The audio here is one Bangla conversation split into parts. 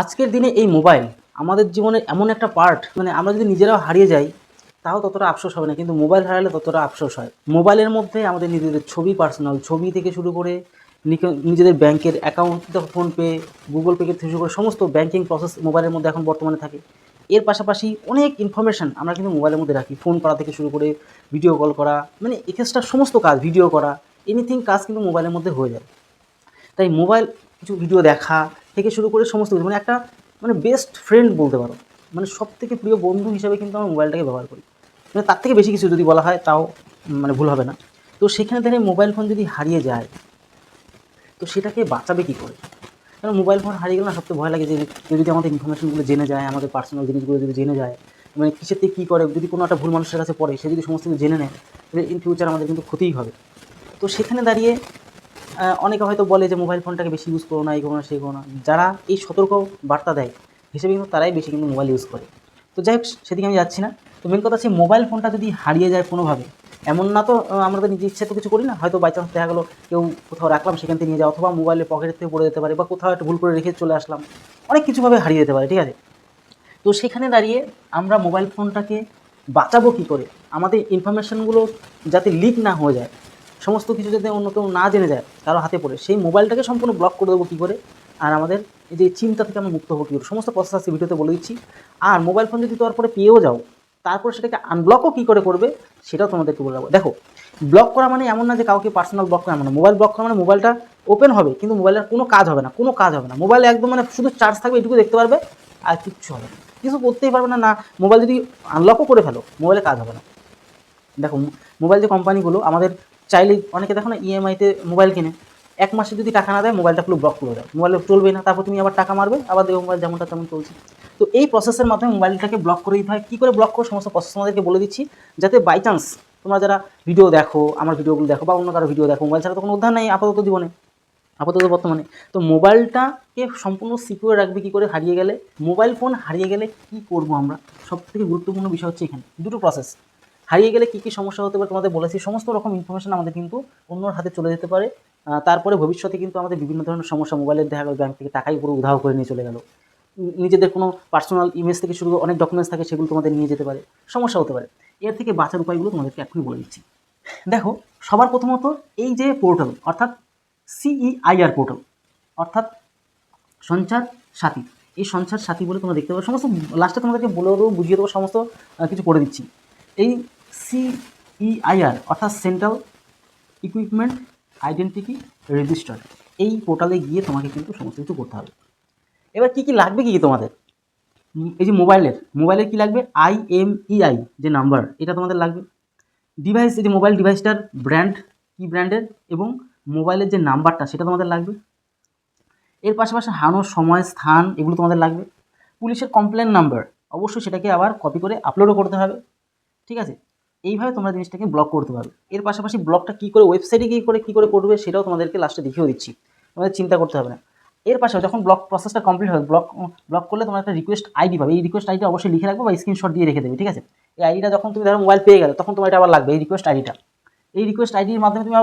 আজকের দিনে এই মোবাইল আমাদের জীবনের এমন একটা পার্ট মানে আমরা যদি নিজেরাও হারিয়ে যাই, তাও ততটা আফসোস হবে না। কিন্তু মোবাইল হারালে ততটা আফসোস হয়। মোবাইলের মধ্যে আমাদের নিজেদের ছবি পার্সোনাল ছবি থেকে শুরু করে নিজেদের ব্যাংকের অ্যাকাউন্ট ফোনপে গুগল পে থেকে শুরু করে সমস্ত ব্যাংকিং প্রসেস মোবাইলের মধ্যে এখন বর্তমানে থাকে। এর পাশাপাশি অনেক ইনফরমেশান আমরা কিন্তু মোবাইলের মধ্যে রাখি। ফোন করা থেকে শুরু করে ভিডিও কল করা মানে এক্সট্রা সমস্ত কাজ ভিডিও করা এনিথিং কাজ কিন্তু মোবাইলের মধ্যে হয়ে যায়। তাই মোবাইল কিছু ভিডিও দেখা থেকে শুরু করে সমস্ত কিছু। মানে একটা মানে বেস্ট ফ্রেন্ড বলতে পারো। মানে সব থেকে প্রিয় বন্ধু হিসাবে কিন্তু আমরা মোবাইলটাকে ব্যবহার করি। মানে তার থেকে বেশি কিছু যদি বলা হয়, তাও মানে ভুল হবে না। তো সেখানে দাঁড়িয়ে মোবাইল ফোন যদি হারিয়ে যায়, তো সেটাকে বাঁচাবে কী করে? কারণ মোবাইল ফোন হারিয়ে গেলে না সবথেকে ভয় লাগে যে, কেউ যদি আমাদের ইনফরমেশনগুলো জেনে যায়, আমাদের পার্সোনাল জিনিসগুলো যদি জেনে যায় মানে থেকে কী করে, যদি কোনো একটা ভুল মানুষের কাছে পড়ে, সে যদি সমস্ত কিছু জেনে নেয়, তাহলে ইন ফিউচার আমাদের কিন্তু ক্ষতিই হবে। তো সেখানে দাঁড়িয়ে অনেকে হয়তো বলে যে মোবাইল ফোনটাকে বেশি ইউজ করো না, এই করো না, সেই করো না। যারা এই সতর্ক বার্তা দেয়, হিসেবে কিন্তু তারাই বেশি কিন্তু মোবাইল ইউজ করে। তো যাই হোক, সেদিকে আমি যাচ্ছি না। তো মেন কথা হচ্ছে মোবাইল ফোনটা যদি হারিয়ে যায় কোনোভাবে, এমন না তো আমরা তো নিজে ইচ্ছে তো কিছু করি না। হয়তো বাই চান্স দেখা গেলো কেউ কোথাও রাখলাম, সেখান থেকে নিয়ে যাওয়া, অথবা মোবাইলের পকেটের থেকে পড়ে যেতে পারে, বা কোথাও একটা ভুল করে রেখে চলে আসলাম। অনেক কিছুভাবে হারিয়ে যেতে পারে, ঠিক আছে? তো সেখানে দাঁড়িয়ে আমরা মোবাইল ফোনটাকে বাঁচাবো কী করে? আমাদের ইনফরমেশানগুলো যাতে লিক না হয়ে যায় সমস্ত কিছু যাতে অন্য কেউ না জেনে যায় কারও হাতে পড়ে। সেই মোবাইলটাকে সম্পূর্ণ ব্লক করে দেবো কী করে? আর আমাদের এই যে চিন্তা থেকে আমরা মুক্ত হব কী করে? সমস্ত প্রসেস আজকে ভিডিওতে বলে দিচ্ছি। আর মোবাইল ফোন যদি তোমার তারপরে পেয়েও যাও, তারপর সেটাকে আনব্লকও কী করে করবে? সেটাও তোমাদেরকে বলে দেবো। দেখো ব্লক করা মানে এমন না যে কাউকে পার্সোনাল ব্লক করা মানে মোবাইল ব্লক করা মানে মোবাইলটা ওপেন হবে, কিন্তু মোবাইলের কোনো কাজ হবে না, কোনো কাজ হবে না। মোবাইল একদম মানে শুধু চার্জ থাকবে, এটুকু দেখতে পারবে, আর কিচ্ছু হবে না। কিছু করতেই পারবে না না মোবাইল যদি আনলকও করে ফেলো মোবাইলে কাজ হবে না। দেখো মোবাইল যে কোম্পানিগুলো আমাদের চাইলেই অনেকে দেখো না ইএমআইতে মোবাইল কিনে। এক মাসে যদি টাকা না দেয় মোবাইলটা পুরো ব্লক করে দেয় মোবাইল চলবে না, তারপর তুমি আবার টাকা মারবে, আবার দেখো মোবাইল যেমনটা তেমন চলছে। তো এই প্রসেসের মাধ্যমে মোবাইলটাকে ব্লক করে দিতে হয়। কী করে ব্লক করো সমস্ত প্রসেস আমাদেরকে বলে দিচ্ছি। যাতে বাই চান্স তোমরা যারা ভিডিও দেখো, আমার ভিডিওগুলো দেখো, বা অন্য কারও ভিডিও দেখো মোবাইল ছাড়া তো কোনো উদ্ধার নেই আপাতত জীবনে। আপাতত বর্তমানে। তো মোবাইলটাকে সম্পূর্ণ সিকিউর রাখবে কী করে? হারিয়ে গেলে। মোবাইল ফোন হারিয়ে গেলে কি করব আমরা? সব থেকে গুরুত্বপূর্ণ বিষয় হচ্ছে এখানে। দুটো প্রসেস হারিয়ে গেলে কী কী সমস্যা হতে পারে তোমাদের বলেছি, সমস্ত রকম ইনফরমেশন আমাদের কিন্তু অন্যর হাতে চলে যেতে পারে। তারপরে ভবিষ্যতে কিন্তু আমাদের বিভিন্ন ধরনের সমস্যা মোবাইলের দেখা গেল ব্যাংক থেকে টাকাই পুরো উধাও করে নিয়ে চলে গেল। নিজেদের কোনো পার্সোনাল ইমেজ থেকে শুরু অনেক ডকুমেন্টস থাকে সেগুলো তোমাদের নিয়ে যেতে পারে, সমস্যা হতে পারে। এর থেকে বাঁচার উপায়গুলো তোমাদেরকে এখনই বলে দিচ্ছি। দেখো, সবার প্রথমত এই যে পোর্টাল অর্থাৎ সিইআইআর পোর্টাল অর্থাৎ সঞ্চার সাথী। এই সঞ্চার সাথী বলে তোমরা দেখতে পাবে সমস্ত লাস্টে তোমাদেরকে বলে দেবো, বুঝিয়ে দেবো, সমস্ত কিছু করে দিচ্ছি। এই সিইআইআর অর্থাৎ সেন্ট্রাল ইকুইপমেন্ট আইডেন্টিটি রেজিস্টার এই পোর্টালে গিয়ে তোমাকে কিন্তু সমস্ত কিছু করতে হবে। এবার কী কী লাগবে কী কী তোমাদের? এই যে মোবাইলের মোবাইলের কী লাগবে? আইএমইআই যে নাম্বার এটা তোমাদের লাগবে। ডিভাইস এই যে মোবাইল ডিভাইসটার ব্র্যান্ড কী ব্র্যান্ডের এবং মোবাইলের যে নাম্বারটা সেটা তোমাদের লাগবে। এর পাশাপাশি হানোর সময়, স্থান, এগুলো তোমাদের লাগবে। পুলিশের কমপ্লেন নাম্বার অবশ্যই সেটাকে আবার কপি করে আপলোডও করতে হবে। ঠিক আছে? এইভাবে তোমরা জিনিসটাকে ব্লক করতে পারবে। এর পাশাপাশি ব্লকটা কী করে ওয়েবসাইটে কী করে কী করে করবে সেটাও তোমাদেরকে লাস্টে দেখিয়েও দিচ্ছি। তোমাদের চিন্তা করতে হবে না। এর পাশাপাশি যখন ব্লক প্রসেসটা কমপ্লিট হবে ব্লক ব্লক করলে তোমার একটা রিকোয়েস্ট আইডি পাবে। এই রিকোয়েস্ট আইডি অবশ্যই লিখে রাখবে বা স্ক্রিনশট দিয়ে রেখে দেবে, ঠিক আছে? এই আইডিটা যখন তুমি ধরো মোবাইল পেয়ে গেলে, তখন তোমার এটা আবার লাগবে, এই রিকোয়েস্ট আইডিটা এই রিকোয়েস্ট আইডির মাধ্যমে তুমি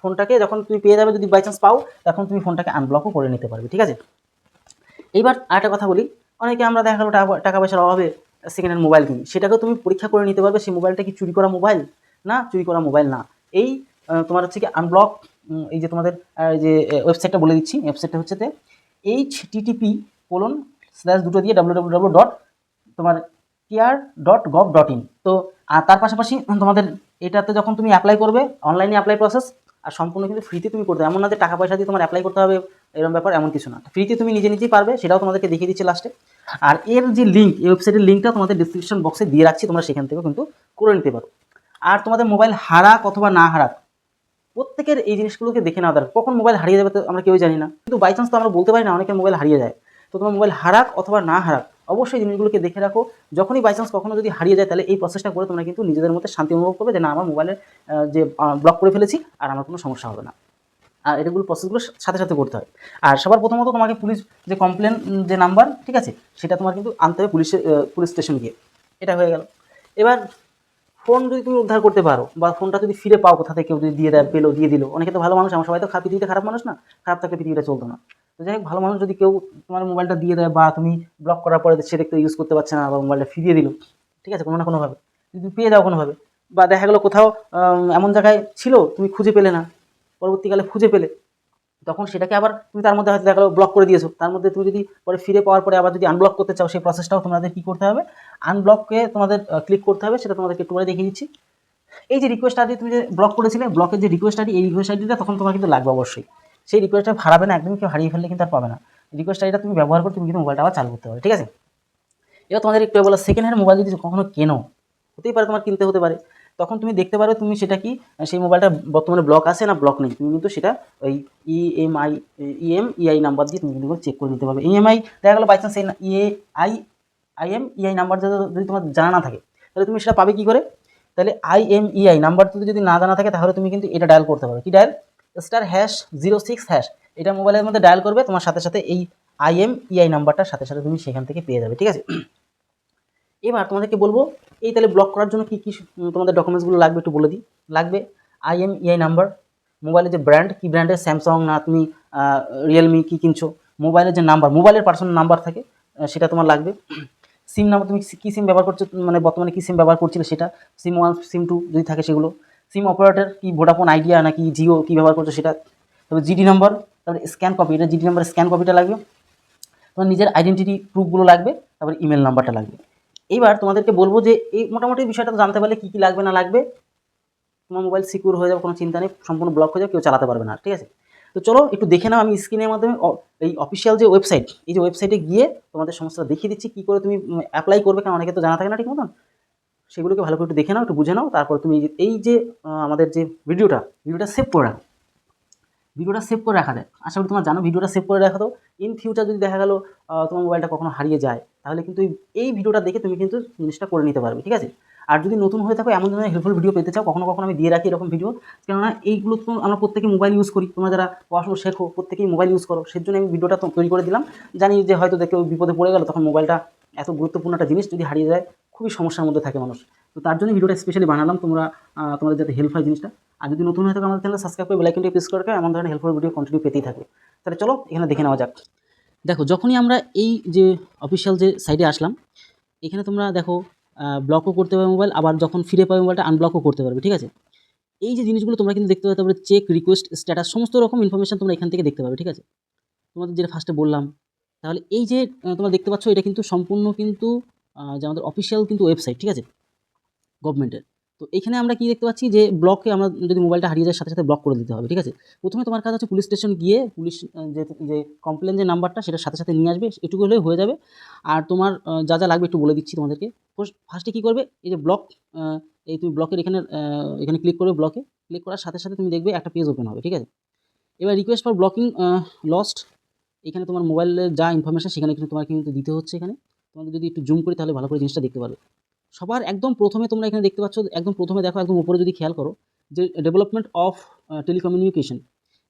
ফোনটাকে যখন তুমি পেয়ে যাবে, যদি বাই চান্স পাও, তখন তুমি ফোনটাকে আনব্লকও করে নিতে পারবে, ঠিক আছে? এইবার আরেকটা কথা বলি। অনেকে আমরা দেখা গেলো টাকা পয়সার অভাবে সেকেন্ড হ্যান্ড মোবাইল কিনি। সেটাকেও তুমি পরীক্ষা করে নিতে পারবে, সেই মোবাইলটা কি চুরি করা মোবাইল না, চুরি করা মোবাইল না। এই তোমার হচ্ছে কি আনব্লক এই যে তোমাদের যে ওয়েবসাইটটা বলে দিচ্ছি ওয়েবসাইটটা হচ্ছে তে এইচ টিটিপি কোলন স্ল্যাশ দুটো দিয়ে ডাব্লু ডাব্লু ডাব্লু ডট তোমার care dot gov dot in তো, আর তার পাশাপাশি তোমাদের এটাতে যখন তুমি অ্যাপ্লাই করবে অনলাইনে অ্যাপ্লাই প্রসেস আর সম্পূর্ণ কিন্তু ফ্রিতে তুমি করতে। এমন না যে টাকা পয়সা দিয়ে তোমার অ্যাপ্লাই করতে হবে এরকম ব্যাপার এমন কিছু না। ফ্রিতে তুমি নিজে নিজেই পারবে, সেটাও তোমাদেরকে দেখিয়ে দিচ্ছি লাস্টে আর এর যে লিঙ্ক এই ওয়েবসাইটের লিঙ্কটা তোমাদের ডিসক্রিপশন বক্সে দিয়ে রাখছি, তোমরা সেখান থেকেও কিন্তু করে নিতে পারো। আর তোমাদের মোবাইল হারাক অথবা না হারাক প্রত্যেকের এই জিনিসগুলোকে দেখে নেওয়া দরকার। কখন মোবাইল হারিয়ে যাবে তো আমরা কেউ জানি না। কিন্তু বাই চান্স তো আমরা বলতে পারি না, অনেকের মোবাইল হারিয়ে যায়। তো তোমার মোবাইল হারাক অথবা না হারাক, অবশ্যই জিনিসগুলোকে দেখে রাখো। যখনই বাই চান্স কখনো যদি হারিয়ে যায়, তাহলে এই প্রসেসটা করে তোমরা কিন্তু নিজেদের মধ্যে শান্তি অনুভব করবে যে না, আমার মোবাইলের যে ব্লক করে ফেলেছি, আর আমার কোনো সমস্যা হবে না। আর এটাগুলো প্রসেসগুলো সাথে সাথে করতে হয়। আর সবার প্রথমত তোমাকে পুলিশ যে কমপ্লেন যে নাম্বার ঠিক আছে? সেটা তোমার কিন্তু আনতে হবে পুলিশের পুলিশ স্টেশন গিয়ে। এটা হয়ে গেল। এবার ফোন যদি তুমি উদ্ধার করতে পারো বা ফোনটা যদি ফিরে পাও কোথা থেকে কেউ যদি দিয়ে দেয়, পেল, দিয়ে দিল, অনেকে তো ভালো মানুষ, আমার সবাই তো খারাপ পৃথিবীতে খারাপ মানুষ না, খারাপ থাকলে পৃথিবীটা চলতো না। তো যাই হোক, ভালো মানুষ যদি কেউ তোমার মোবাইলটা দিয়ে দেয় বা তুমি ব্লক করার পরে সে দেখতে ইউজ করতে পারছে না বা মোবাইলটা ফিরিয়ে দিল, ঠিক আছে? কোনো না কোনোভাবে। যদি পেয়ে যাও কোনোভাবে। বা দেখা গেলো কোথাও এমন জায়গায় ছিল, তুমি খুঁজে পেলে না। পরবর্তীকালে খুঁজে পেলে, তখন সেটাকে আবার তুমি তার মধ্যে হয়তো দেখা গেলো ব্লক করে দিয়েছ। তার মধ্যে তুমি যদি পরে ফিরে পাওয়ার পরে আবার যদি আনব্লক করতে চাও, সেই প্রসেসটাও তোমাদের কী করতে হবে? আনব্লককে তোমাদের ক্লিক করতে হবে, সেটা তোমাদেরকে একটু পরে দেখিয়ে দিচ্ছি। এই যে রিকোয়েস্ট আইডি তুমি যে ব্লক করেছিলে ব্লকের যে রিকোয়েস্ট আইডি এই রিকোয়েস্ট আইডিটা তখন তোমার কিন্তু লাগবে অবশ্যই। সেই রিকোয়েস্টটা হারাবে না, একদমই কেউ হারিয়ে ফেললে কিন্তু আর পাবে না। রিকোয়েস্ট আইডিটা তুমি ব্যবহার করে তুমি কিন্তু মোবাইলটা আবার চালু করতে পারবে ঠিক আছে? এবার তোমাদের একটু বলো সেকেন্ড হ্যান্ড মোবাইল যদি কখনো কেনো, হতেই পারে তোমার কিনতে হতে পারে। তখন তুমি দেখতে পারো তুমি সেটা কি, সেই মোবাইলটা বর্তমানে ব্লক আছে না ব্লক নেই, তুমি কিন্তু সেটা ওই E EMI EM EI number দিয়ে তুমি কিন্তু চেক করে নিতে পারবে। ইএমআই দেখা গেলো বাই চান্স এই ইএআই আইএম ইআই নাম্বার যদি তোমার জানা না থাকে, তাহলে তুমি সেটা পাবে কি করে? তাহলে আইএমইআই নাম্বার যদি না জানা থাকে, তাহলে তুমি কিন্তু এটা ডায়াল করতে পারবে কি dial star hash zero six hash এটা মোবাইলের মধ্যে ডায়াল করবে, তোমার সাথে সাথে এই আইএমইআই নাম্বারটার সাথে সাথে তুমি সেখান থেকে পেয়ে যাবে, ঠিক আছে? এবার তোমাদেরকে বলব, এই তাহলে ব্লক করার জন্য কী কী তোমাদের ডকুমেন্টসগুলো লাগবে একটু বলে দিই। লাগবে আইএমইআই নাম্বার মোবাইলের যে ব্র্যান্ড কী ব্র্যান্ডের স্যামসাং না তুমি রিয়েলমি কী কিনছো? মোবাইলের যে নাম্বার মোবাইলের পার্সোনাল নাম্বার থাকে সেটা তোমার লাগবে। সিম নাম্বার তুমি কী সিম ব্যবহার করছ? মানে বর্তমানে কী সিম ব্যবহার করছিলে সেটা? সিম ওয়ান সিম টু যদি থাকে সেগুলো। সিম অপারেটর কি ভোডাফোন আইডিয়া নাকি জিও কী ব্যবহার করছ সেটা? তারপরে জিডি নাম্বার তারপরে স্ক্যান কপি এটা জিডি নাম্বার স্ক্যান কপিটা লাগবে। তোমার নিজের আইডেন্টিটি প্রুফগুলো লাগবে, তারপরে ইমেল নাম্বারটা লাগবে। এইবার তোমাদেরকে বলব যে এই মোটামুটি বিষয়টা জানতে পারলে কী কী লাগবে না লাগবে। তোমার মোবাইল সিকিউর হয়ে যাবে, কোনো চিন্তা নেই, সম্পূর্ণ ব্লক হয়ে যাবে, কেউ চালাতে পারবে না, ঠিক আছে? তো চলো একটু দেখে নাও আমি স্ক্রিনের মাধ্যমে এই অফিসিয়াল যে ওয়েবসাইট এই যে ওয়েবসাইটে গিয়ে তোমাদের সমস্যাটা দেখিয়ে দিচ্ছি, কী করে তুমি অ্যাপ্লাই করবে, কারণ অনেকে তো জানা থাকে না ঠিক মতন। সেগুলোকে ভালো করে একটু দেখে নাও, একটু বুঝে নাও, তারপর তুমি এই যে আমাদের যে ভিডিওটা ভিডিওটা সেভ করে রাখো। ভিডিওটা সেভ করে রাখা যায়। আশা করি তোমার জানো, ভিডিওটা সেভ করে রাখা তো ইন ফিউচার যদি দেখা গেলো তোমার মোবাইলটা কখনো হারিয়ে যায়, তাহলে কিন্তু এই- ভিডিওটা দেখে তুমি কিন্তু জিনিসটা করে নিতে পারবে, ঠিক আছে? আর যদি নতুন হয়ে থাকো, এমন ধরনের হেল্পফুল ভিডিও পেতে চাও, কখনো কখনো আমি দিয়ে রাখি এরকম ভিডিও কেননা এইগুলো তো আমরা প্রত্যেকে মোবাইল ইউজ করি। তোমরা যারা পড়াশোনা শেখো, প্রত্যেকেই মোবাইল ইউজ করো। সেই জন্য আমি ভিডিওটা তৈরি করে দিলাম। জানি যে হয়তো দেখে বিপদে পড়ে গেল, তখন মোবাইলটা এত গুরুত্বপূর্ণ একটা জিনিস যদি হারিয়ে যায়, খুবই সমস্যার মধ্যে থাকে মানুষ। তো তার জন্য ভিডিওটা স্পেশালি বানালাম। তোমরা তোমাদের যাতে হেল্প হয় জিনিসটা। আর যদি নতুন হয়ে থাকে আমাদের চ্যানেল সাবস্ক্রাইব করে বেলাইকনটি প্রেস করে এমন ধরনের হেল্পফুল ভিডিও কন্টিনিউ পেতেই থাকবে তাহলে চলো, এখানে দেখে নেওয়া যাক। দেখো, যখনই আমরা এই যে অফিসিয়াল যে সাইডে আসলাম, এখানে তোমরা দেখো ব্লকও করতে পারবে মোবাইল আবার যখন ফিরে পাবে মোবাইলটা আনব্লকও করতে পারবে, ঠিক আছে? এই যে জিনিসগুলো তোমরা কিন্তু দেখতে পাবে, তারপরে চেক রিকোয়েস্ট স্ট্যাটাস সমস্ত রকম ইনফরমেশন তোমরা এখান থেকে দেখতে পাবে, ঠিক আছে? তোমাদের যেটা ফার্স্টে বললাম, তাহলে এই যে তোমরা দেখতে পাচ্ছ, এটা কিন্তু সম্পূর্ণ কিন্তু যে আমাদের অফিসিয়াল কিন্তু ওয়েবসাইট ঠিক আছে? গভর্নমেন্টের। তো এখানে আমরা কি দেখতে পাচ্ছি যে ব্লকে আমরা যদি মোবাইলটা হারিয়ে যায়, সাথে সাথে ব্লক করে দিতে হবে, ঠিক আছে? প্রথমে তোমার কাজ হচ্ছে পুলিশ স্টেশন গিয়ে পুলিশ যে যে কমপ্লেন যে নাম্বারটা সেটার সাথে সাথে নিয়ে আসবে, এটুকু হলেই হয়ে যাবে। আর তোমার যা যা লাগবে একটু বলে দিচ্ছি তোমাদেরকে। ফার্স্টে কী করবে? এই যে ব্লক এই তুমি ব্লকের এখানে এখানে ক্লিক করবে ব্লকে। ক্লিক করার সাথে সাথে তুমি দেখবে একটা পেজ ওপেন হবে, ঠিক আছে? এবার রিকোয়েস্ট ফর ব্লকিং লস্ট এখানে তোমার মোবাইলের যা ইনফরমেশন সেখানে কিন্তু তোমার কিন্তু দিতে হচ্ছে এখানে। তোমাদের যদি একটু জুম করি তাহলে ভালো করে জিনিসটা দেখতে পারবে। সবার একদম প্রথমে তোমরা এখানে দেখতে পাচ্ছ, একদম প্রথমে দেখো, একদম উপরে যদি খেয়াল করো, যে ডেভেলপমেন্ট অফ টেলিকমিউনিকেশন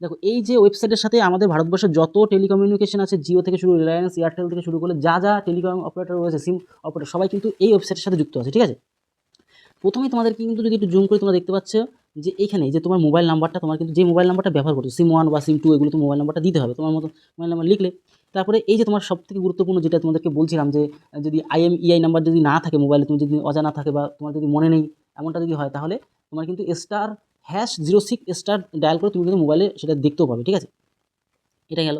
দেখো, এই যে ওয়েবসাইটের সাথে আমাদের ভারতবর্ষের যত টেলিকমিউনিকেশন আছে জিও থেকে শুরু রিলায়েন্স এয়ারটেল থেকে শুরু করলে যা যা টেলিকম অপারেটর রয়েছে সিম অপারেটর সবাই কিন্তু এই ওয়েবসাইটের সাথে যুক্ত আছে, ঠিক আছে? প্রথমেই তোমাদেরকে কিন্তু যদি একটু জুম করে তোমরা দেখতে পাচ্ছ, যে এইখানে যে তোমার মোবাইল নাম্বারটা তোমার কিন্তু যে মোবাইল নাম্বারটা ব্যবহার করছ সিম ওয়ান বা সিম টু এগুলো তো মোবাইল নাম্বারটা দিতে হবে, তোমার মতো মোবাইল নাম্বার লিখলে তারপরে এই যে তোমার সবথেকে গুরুত্বপূর্ণ যেটা তোমাদেরকে বলছিলাম যে, যদি আইএমইআই নাম্বার যদি না থাকে মোবাইলে তুমি যদি অজানা থাকে বা তোমার যদি মনে নেই, এমনটা যদি হয়, তাহলে তোমার কিন্তু star hash zero six star dial করে তুমি কিন্তু মোবাইলে সেটা দেখতেও পাবে, ঠিক আছে? এটা গেল।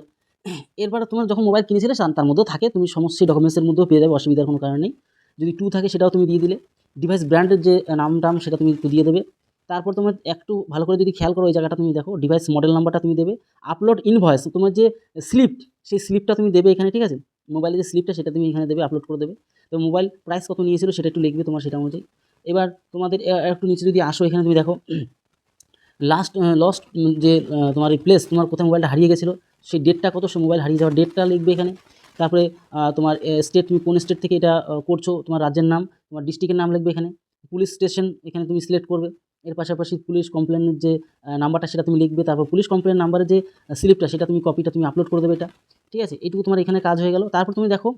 এরপরে তোমার যখন মোবাইল কিনেছিলে, তার মধ্যেও থাকে, তুমি সমস্ত ডকুমেন্টসের মধ্যেও পেয়ে যাবে, অসুবিধার কোনো কারণ নেই। যদি টু থাকে, সেটাও তুমি দিয়ে দিলে। ডিভাইস ব্র্যান্ডের যে নাম টাম সেটা তুমি দিয়ে দেবে। তারপর তোমার একটু ভালো করে যদি খেয়াল করো, ওই জায়গাটা তুমি দেখো ডিভাইস মডেল নাম্বারটা তুমি দেবে আপলোড ইনভয়েস তোমার যে স্লিপ সেই স্লিপটা তুমি দেবে এখানে, ঠিক আছে? মোবাইলের যে স্লিপটা সেটা তুমি এখানে দেবে আপলোড করে দেবে। তো মোবাইল প্রাইস কত নিয়েছিল, সেটা একটু লিখবে তোমার সেটা অনুযায়ী। এবার তোমাদের একটু নিচে যদি আসো, এখানে তুমি দেখো লাস্ট লস্ট যে তোমার প্লেস তোমার কোথায় মোবাইলটা হারিয়ে গেছিল, সেই ডেটটা কত সে মোবাইল হারিয়ে যাওয়ার ডেটটা লিখবে এখানে। তারপরে তোমার স্টেট তুমি কোন স্টেট থেকে এটা করছ, তোমার রাজ্যের নাম, তোমার ডিস্ট্রিক্টের নাম লিখবে এখানে। পুলিশ স্টেশন এখানে তুমি সিলেক্ট করবে। এর পাশাপাশি পুলিশ কমপ্লেনের যে নাম্বারটা সেটা তুমি লিখবে। তারপর পুলিশ কমপ্লেন নাম্বারের যে স্লিপটা সেটা তুমি কপিটা তুমি আপলোড করে দেবে এটা। ঠিক আছে? এটুকু তোমার এখানে কাজ হয়ে গেল। তারপর তুমি দেখো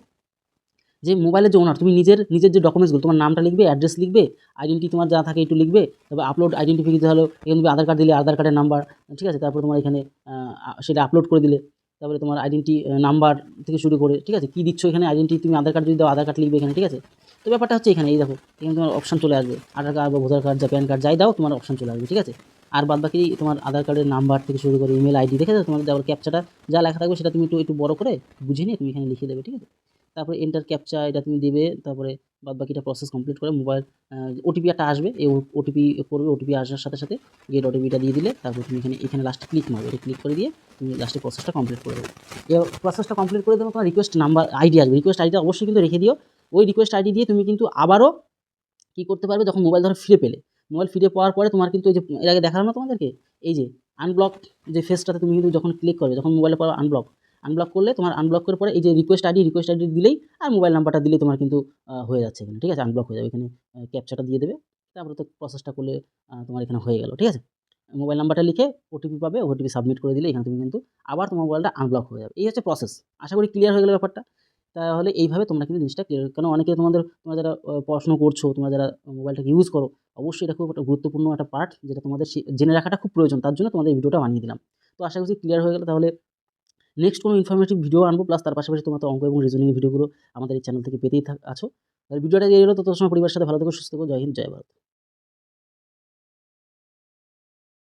যে মোবাইলের যে ওনার তুমি নিজের নিজের যে ডকুমেন্টসগুলো তোমার নামটা লিখবে অ্যাড্রেস লিখবে আইডেন্টি তোমার যা থাকে একটু লিখবে তবে আপলোড আইডেন্টিফিকেশন হলো, এখানে তুমি আধার কার্ড দিলে আধার কার্ডের নাম্বার ঠিক আছে? তারপর তোমার এখানে সেটা আপলোড করে দিলে, তারপরে তোমার আইডেন্টি নাম্বার থেকে শুরু করে, ঠিক আছে? কী দিচ্ছ এখানে? আইডেন্টি তুমি আধার কার্ড যদি দাও, আধার কার্ড লিখবে এখানে, ঠিক আছে? তো ব্যাপারটা হচ্ছে এখানে, এই দেখো, এখানে তোমার অপশান চলে আসবে। আধার কার্ড বা ভোটার কার্ড যা প্যান কার্ড যাই দাও, তোমার অপশান চলে আসবে, ঠিক আছে? আর বাদ বাকি তোমার আধার কার্ডের নাম্বার থেকে শুরু করে ইমেল আইডি দেখে তোমার যাওয়ার ক্যাপচাটা যা লেখা থাকবে সেটা তুমি একটু একটু বড় করে বুঝে নিয়ে তুমি এখানে লিখে দেবে, ঠিক আছে? তারপরে এন্টার ক্যাপচা এটা তুমি দেবে, তারপরে বাদ বাকিটা প্রসেস কমপ্লিট করে মোবাইল ওটিপি একটা আসবে, এই ওটিপি করবে ওটিপি আসার সাথে সাথে গেট ওটিপিটা দিয়ে দিলে, তারপর তুমি এখানে এখানে লাস্টে ক্লিক মারবে, এটা ক্লিক করে দিয়ে তুমি লাস্টে প্রসেসটা কমপ্লিট করে দেবে। এবার প্রসেসটা কমপ্লিট করে দেবে, তোমার রিকোয়েস্ট নাম্বার আইডি আসবে রিকোয়েস্ট আইডিটা অবশ্যই কিন্তু রেখে দিও ওই রিকোয়েস্ট আইডি দিয়ে তুমি কিন্তু আবারও কী করতে পারবে যখন মোবাইল ধরো ফিরে পেলে। মোবাইল ফিরে পাওয়ার পরে তোমার কিন্তু এই যে এর আগে দেখালাম না তোমাদেরকে? এই যে আনব্লক যে ফেসটাতে তুমি কিন্তু যখন ক্লিক করবে, যখন মোবাইলে পাওয়া আনব্লক আনব্লক করলে তোমার আনব্লক করার পরে এই যে রিকোয়েস্ট আইডি রিকোয়েস্ট আইডি দিলেই আর মোবাইল নাম্বারটা দিলেই তোমার কিন্তু হয়ে যাচ্ছে এখানে, ঠিক আছে? আনব্লক হয়ে যাবে এখানে ক্যাপচাটা দিয়ে দেবে। তারপরে তো প্রসেসটা করলে তোমার এখানে হয়ে গেল, ঠিক আছে? মোবাইল নাম্বারটা লিখে ওটিপি পাবে ওটিপি সাবমিট করে দিলে এখানে তুমি কিন্তু আবার তোমার মোবাইলটা আনব্লক হয়ে যাবে। এই হচ্ছে প্রসেস আশা করি ক্লিয়ার হয়ে গেল ব্যাপারটা। তাহলে এইভাবে তোমরা কিন্তু জিনিসটা ক্লিয়ার কারণ অনেকে তোমাদের, তোমরা যারা পড়াশুনো করছ, তোমরা যারা মোবাইলটাকে ইউজ করো, অবশ্যই এটা খুব একটা গুরুত্বপূর্ণ একটা পার্ট যেটা তোমাদের জেনে রাখাটা খুব প্রয়োজন। তার জন্য তোমাদের ভিডিওটা বানিয়ে দিলাম। তো আশা করছি ক্লিয়ার হয়ে গেলে। তাহলে নেক্সট কোনো ইনফরমেটিভ ভিডিও আনব প্লাস তার পাশাপাশি তোমার অঙ্ক এবং রিজনিং ভিডিওগুলো আমাদের এই চ্যানেল থেকে পেতেই থাক আছো। ভিডিওটা দিয়ে এলো তো সময় পরিবারের সাথে ভালো থেকো, সুস্থ থেকো। জয় হিন্দ, জয় ভারত।